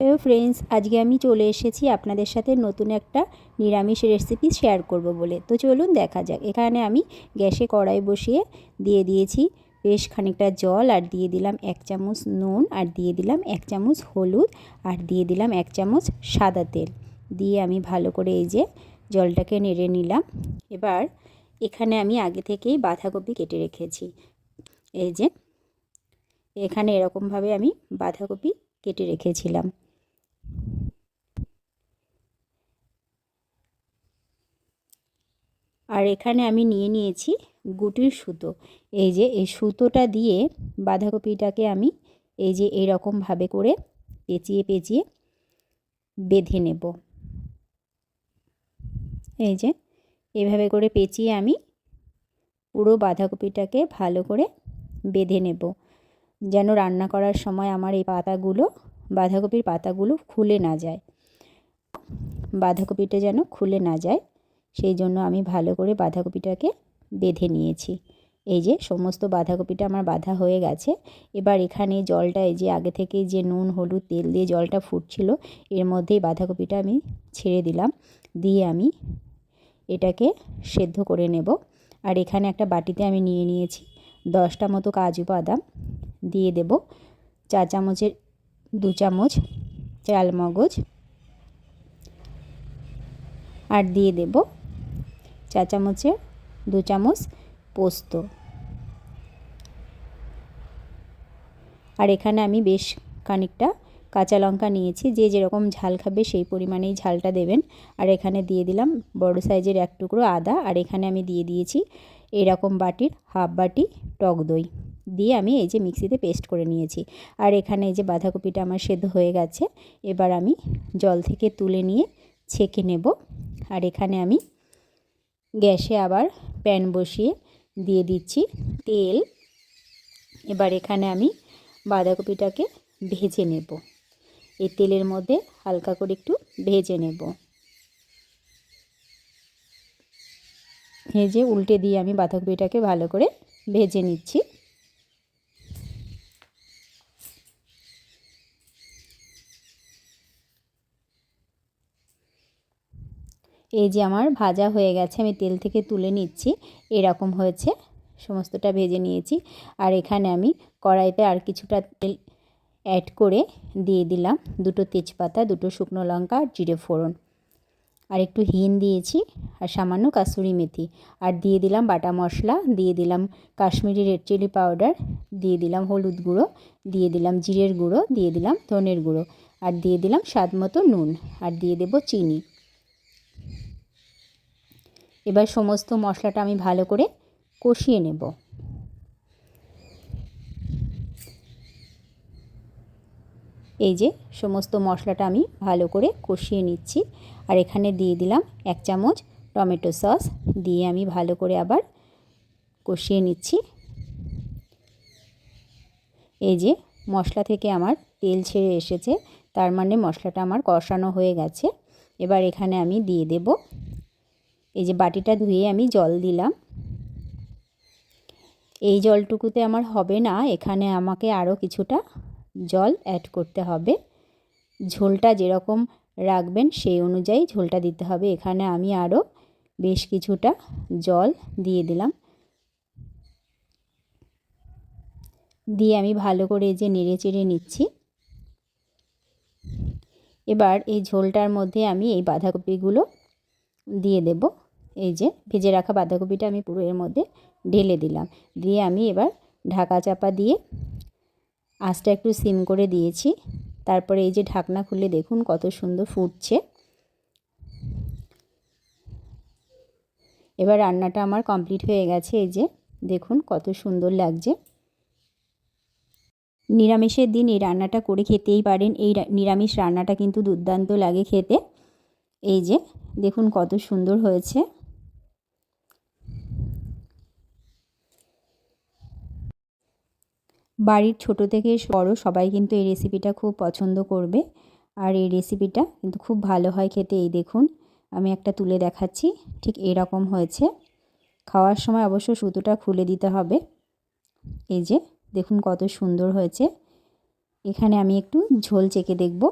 Hello friends আজকে আমি চলে এসেছি আপনাদের সাথে নতুন একটা নিরামিষ রেসিপি শেয়ার করব বলে। তো চলুন দেখা যাক। এখানে আমি গ্যাসে কড়াই বসিয়ে দিয়ে দিয়েছি বেশ খানিকটা জল আর দিয়ে দিলাম এক চামচ নুন আর দিয়ে দিলাম এক চামচ হলুদ আর দিয়ে দিলাম এক চামচ সাদা তেল। দিয়ে আমি ভালো করে এই যে জলটাকে নেড়ে নিলাম। এবার এখানে আমি আগে থেকেই বাঁধাকপি কেটে রেখেছি। এই যে এখানে এরকমভাবে আমি বাঁধাকপি কেটে রেখেছিলাম। আর এখানে আমি নিয়ে নিয়েছি গুটির সুতো। এই যে এই সুতোটা দিয়ে বাঁধাকপিটাকে আমি এই যে এরকমভাবে করে পেঁচিয়ে পেঁচিয়ে বেঁধে নেব। এই যে এভাবে করে পেঁচিয়ে আমি পুরো বাঁধাকপিটাকে ভালো করে বেঁধে নেব। যেন রান্না করার সময় আমার এই পাতাগুলো, বাঁধাকপির পাতাগুলো খুলে না যায়। বাঁধাকপিটা যেন খুলে না যায়। সেই জন্য আমি ভালো করে বাঁধাকপিটাকে বেঁধে নিয়েছি। এই যে সমস্ত বাঁধাকপিটা আমার বাঁধা হয়ে গেছে। এবার এখানে জলটা, এই যে আগে থেকে যে নুন, হলুদ, তেল দিয়ে জলটা ফুটছিল, এর মধ্যেই বাঁধাকপিটা আমি ছেড়ে দিলাম। দিয়ে আমি এটাকে সেদ্ধ করে নেব। আর এখানে একটা বাটিতে আমি নিয়ে নিয়েছি দশটা মতো কাজু বাদাম। দিয়ে দেব চা চামচের দু চামচ চালমগজ। আর দিয়ে দেব চা চামচের দু চামচ পোস্ত। আর এখানে আমি বেশ খানিকটা কাঁচা লঙ্কা নিয়েছি, যে যেরকম ঝাল খাবে সেই পরিমাণেই ঝালটা দেবেন। আর এখানে দিয়ে দিলাম বড় সাইজের এক টুকরো আদা, আর এখানে আমি দিয়ে দিয়েছি এরকম বাটির হাফ বাটি টক দই। দিয়ে আমি এই যে মিক্সিতে পেস্ট করে নিয়েছি। আর এখানে এই যে বাঁধাকপিটা আমার সেদ্ধ হয়ে গেছে, এবার আমি জল থেকে তুলে নিয়ে ছেঁকে নেব। আর এখানে আমি গ্যাসে আবার প্যান বসিয়ে দিয়ে দিচ্ছি তেল। এবার এখানে আমি বাঁধাকপিটাকে ভেজে নেব। এই তেলের মধ্যে হালকা করে একটু ভেজে নেব। ভেজে উল্টে দিয়ে আমি বাঁধাকপিটাকে ভালো করে ভেজে নিচ্ছি। এই যে আমার ভাজা হয়ে গেছে, আমি তেল থেকে তুলে নিচ্ছি। এরকম হয়েছে, সমস্তটা ভেজে নিয়েছি। আর এখানে আমি কড়াইতে আর কিছুটা তেল অ্যাড করে দিয়ে দিলাম। দুটো তেজপাতা, দুটো শুকনো লঙ্কা আর জিরে ফোড়ন। আর একটু হিন দিয়েছি আর সামান্য কাসুরি মেথি। আর দিয়ে দিলাম বাটা মশলা, দিয়ে দিলাম কাশ্মীরি রেড চিলি পাউডার, দিয়ে দিলাম হলুদ গুঁড়ো, দিয়ে দিলাম জিরের গুঁড়ো, দিয়ে দিলাম ধনের গুঁড়ো। আর দিয়ে দিলাম স্বাদ মতো নুন। আর দিয়ে দেব চিনি। এবার সমস্ত মশলাটা আমি ভালো করে কষিয়ে নেব। এই যে সমস্ত মশলাটা আমি ভালো করে কষিয়ে নিচ্ছি। আর এখানে দিয়ে দিলাম এক চামচ টমেটো সস দিয়ে আমি ভালো করে আবার কষিয়ে নিচ্ছি। এই যে মশলা থেকে আমার তেল ছেড়ে এসেছে, তার মানে মশলাটা আমার কষানো হয়ে গেছে। এবার এখানে আমি দিয়ে দেব এই যে বাটিটা ধুয়ে আমি জল দিলাম। এই জলটুকুতে আমার হবে না, এখানে আমাকে আরও কিছুটা জল অ্যাড করতে হবে। ঝোলটা যেরকম রাখবেন সেই অনুযায়ী ঝোলটা দিতে হবে। এখানে আমি আরও বেশ কিছুটা জল দিয়ে দিলাম। দিয়ে আমি ভালো করে যে নেড়ে চেড়ে নিচ্ছি। এবার এই ঝোলটার মধ্যে আমি এই বাঁধাকপিগুলো দিয়ে দেব। এই যে ভেজে রাখা বাঁধাকপিটা আমি পুরো এর মধ্যে ঢেলে দিলাম। দিয়ে আমি এবার ঢাকা চাপা দিয়ে আঁচটা একটু সিম করে দিয়েছি। তারপরে এই যে ঢাকনা খুলে দেখুন কত সুন্দর ফুটছে। এবার রান্নাটা আমার কমপ্লিট হয়ে গেছে। এই যে দেখুন কত সুন্দর লাগছে। নিরামিষের দিন এই রান্নাটা করে খেতেই পারেন। এই নিরামিষ রান্নাটা কিন্তু দুর্দান্ত লাগে খেতে। এই যে দেখুন কত সুন্দর হয়েছে। বাড়ির ছোট থেকে বড় সবাই কিন্তু এই রেসিপিটা খুব পছন্দ করবে। আর এই রেসিপিটা কিন্তু খুব ভালো হয় খেতে, এই দেখুন। আমি একটা তুলে দেখাচ্ছি, ঠিক এরকম হয়েছে। খাওয়ার সময় অবশ্য সুতোটা খুলে দিতে হবে। এই যে, দেখুন কত সুন্দর হয়েছে। এখানে আমি একটু ঝোল চেকে দেখব।